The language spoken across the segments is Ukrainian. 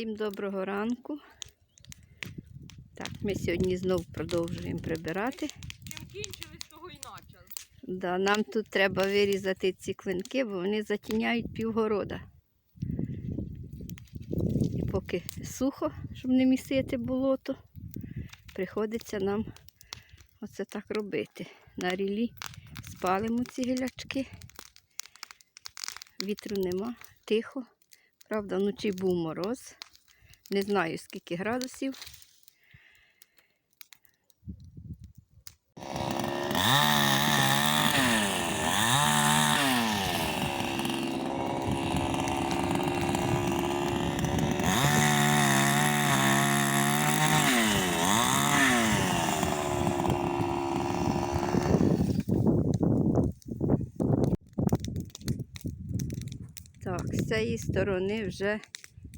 Всім доброго ранку. Так, ми сьогодні знову продовжуємо прибирати. Чим кінчились, того й почали. Да, нам тут треба вирізати ці клинки, бо вони затіняють півгорода. І поки сухо, щоб не місити болото, приходиться нам оце так робити. На рілі спалимо ці гілячки. Вітру нема, тихо. Правда, вночі був мороз. Не знаю скільки градусів. Так, з цієї сторони вже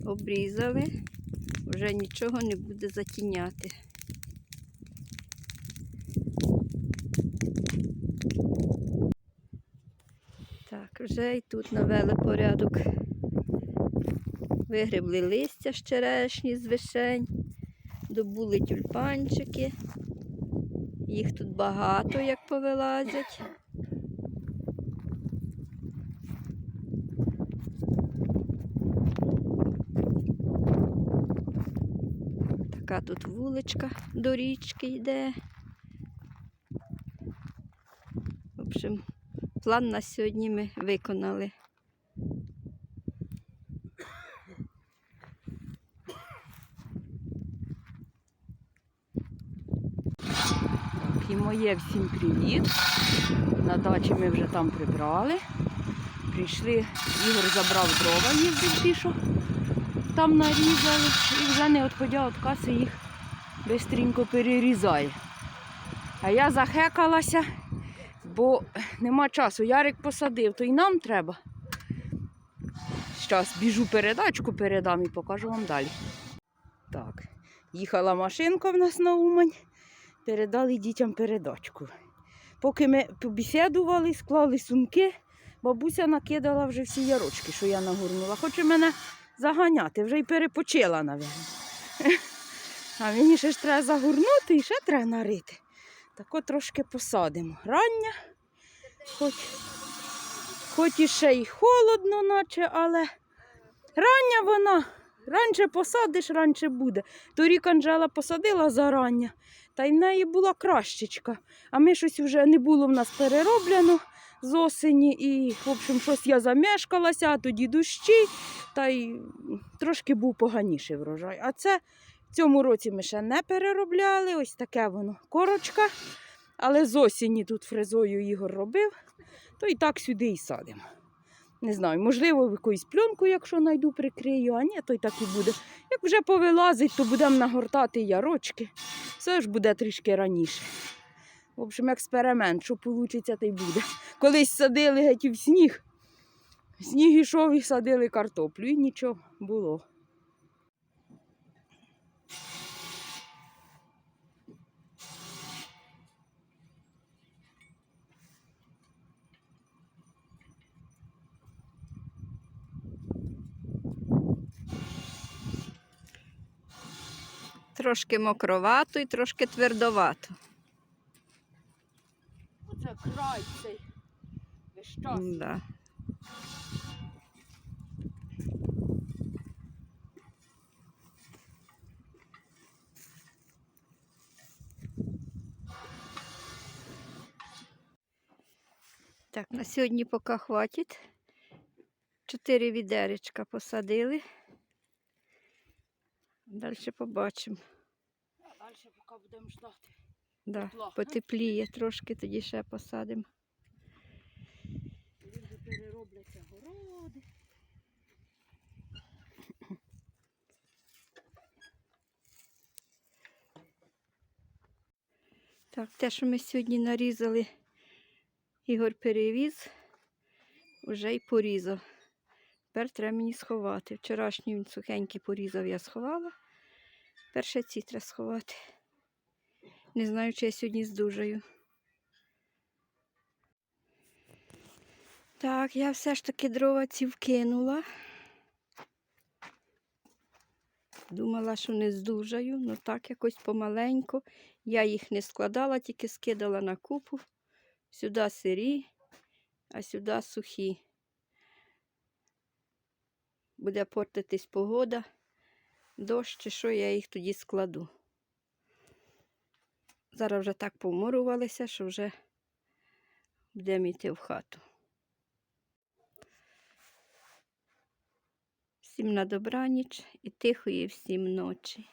обрізали, вже нічого не буде затіняти. Так, вже і тут навели порядок. Вигребли листя з черешні з вишень, добули тюльпанчики. Їх тут багато, як повилазять. Така тут вуличка до річки йде. В общем, план на сьогодні ми виконали. Так, і моє всім привіт. На дачі ми вже там прибрали. Прийшли, Ігор забрав дрова, їздив пішов. Там нарізали вже не відходя від каси їх швидко перерізає. А я захекалася, бо нема часу. Ярик посадив, то й нам треба. Зараз біжу передачку, передам і покажу вам далі. Так, їхала машинка в нас на Умань, передали дітям передачку. Поки ми побесідували, склали сумки, бабуся накидала вже всі ярочки, що я нагорнула. Хоче мене заганяти, вже й перепочила, навіть. А мені ще ж треба загорнути і ще треба нарити. Так от трошки посадимо. Рання, хоч, хоч і ще й холодно, наче, але рання вона. Раніше посадиш, раніше буде. Торік Анжела посадила зарання, та й в неї була кращечка. А ми щось вже не було в нас перероблено з осені. І, в общем, щось я замешкалася, а тоді дощі, та й трошки був поганіший врожай. А це в цьому році ми ще не переробляли. Ось таке воно корочка. Але з осені тут фрезою Ігор робив, то і так сюди і садимо. Не знаю, можливо, якусь пленку, якщо знайду, прикрию, а ні, то й так і буде. Як вже повилазить, то будемо нагортати ярочки. Все ж буде трішки раніше. В общем, експеримент, що вийде, то й буде. Колись садили геть в сніг. Сніг ішов і садили картоплю, і нічого було. Трошки мокровато і трошки твердовато. Оце край цей. Да. Так, на сьогодні поки хватить. Чотири відеречка посадили. Далі побачимо. А далі поки будемо ждати. Да, Тепло. потепліє трошки, тоді ще посадимо. Вже переробляться городи. Так, те, що ми сьогодні нарізали, Ігор перевіз, вже й порізав. Тепер треба мені сховати. Вчорашній він сухенький порізав, я сховала. Перше ці треба сховати. Не знаю, чи я сьогодні здужаю. Так, я все ж таки дрова ці вкинула. Думала, що не здужаю, але так якось помаленьку. Я їх не складала, тільки скидала на купу. Сюди сирі, а сюди сухі. Буде портитись погода, дощ чи що, я їх тоді складу. Зараз вже так поморувалися, що вже будемо йти в хату. Всім на добраніч і тихої всім ночі.